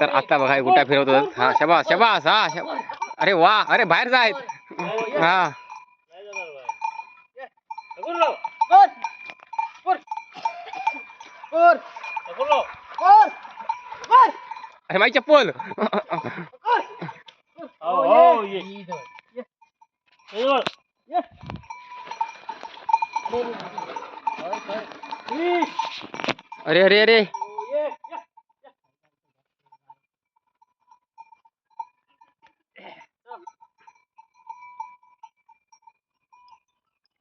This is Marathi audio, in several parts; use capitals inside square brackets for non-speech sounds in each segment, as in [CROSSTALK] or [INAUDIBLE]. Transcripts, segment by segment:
तर आता बघा हे गुटा फिरवतो. हा शबास शबास हा अरे वा अरे बाहेर जायत हा. अरे माई चप्पल. अरे अरे अरे.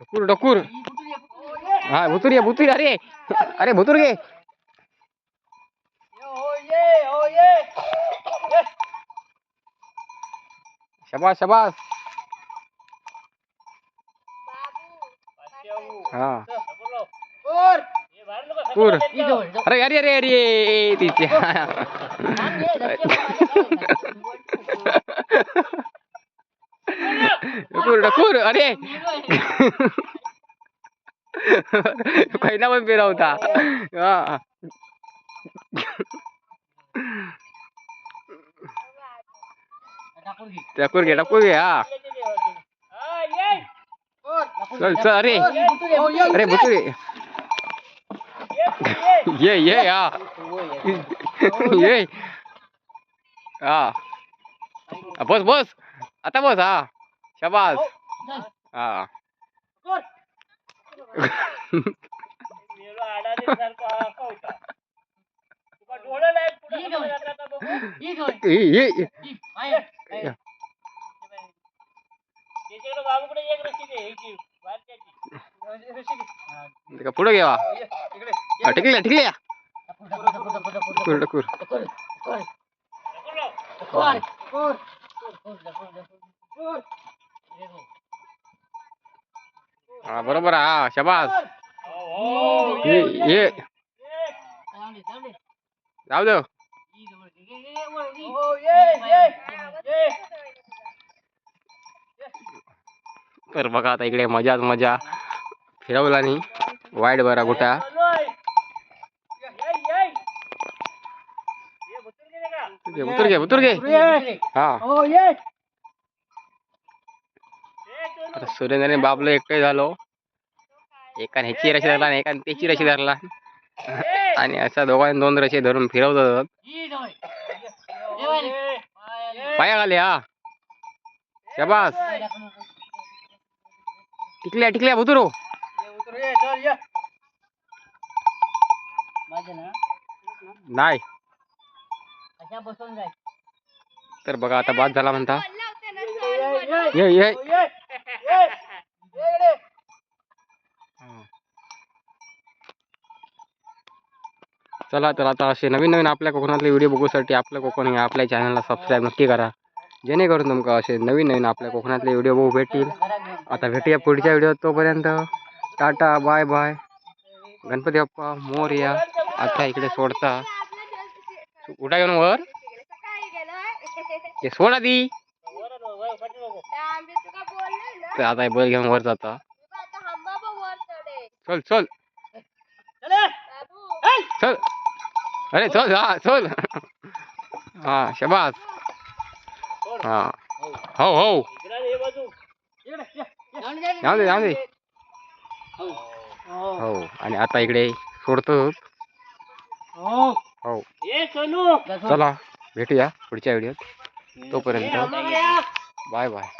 डकूर डकूर. हा भुतूर ये भुतूर अरे. अरे भुतूर घे. शबास शबास. हा. अरे अरे अरे अरे. तिच्या. [LAUGHS] डकूर डकूर अरे! पहिला पण पेरा होता. हा. डकूर घे डकूर घे हा. चल चल अरे. अरे भुतूर ये. ये ये हा. ये. हा. बस बस. आता बस हा. शबास. हा. ये ये ये. पुढे घेवा टिकल्या टिकल्या डकूर डकूर हा बरोबर हा शबास ये ये जाऊ दे तर बघा आता इकडे मजाच मजा फिरवला नाही वाईट बरा गोटा घे, उतर घे उतर घे हा आता सुरेंद्रने बाबलो एकटे झालो. एकाने ह्याची रशी धरला आणि एकाने त्याची रशी धरला. आणि अशा दोघांनी दोन रशी धरून फिरवत पाया घाले हा शबास. टिकल्या टिकल्या भुतुरो नाही. तर बघा आता बाद झाला म्हणता. ये ये. चला तर आता असे नवीन नवीन आपल्या कोकणातले व्हिडिओ बघूसाठी आपलं कोकण या आपल्या चॅनलला सबस्क्राईब नक्की करा. जेणेकरून तुमका असे नवीन नवीन आपल्या कोकणातले व्हिडिओ बघू भेटतील. आता भेटूया पुढच्या व्हिडिओत तोपर्यंत. Tata bye bye Ganpati Bappa मोर या. आता इकडे सोडता. उठा घेऊन वर. हे सोडा ती तर आता बैल घेऊन वर जाता. चल चल. अरे चल हा चल. हा शबास. हा. हो हो. जाऊ दे जाऊ दे हो. आणि आता इकडे सोडतो. हो. चला भेटूया पुढच्या व्हिडिओत. तोपर्यंत. Bye bye.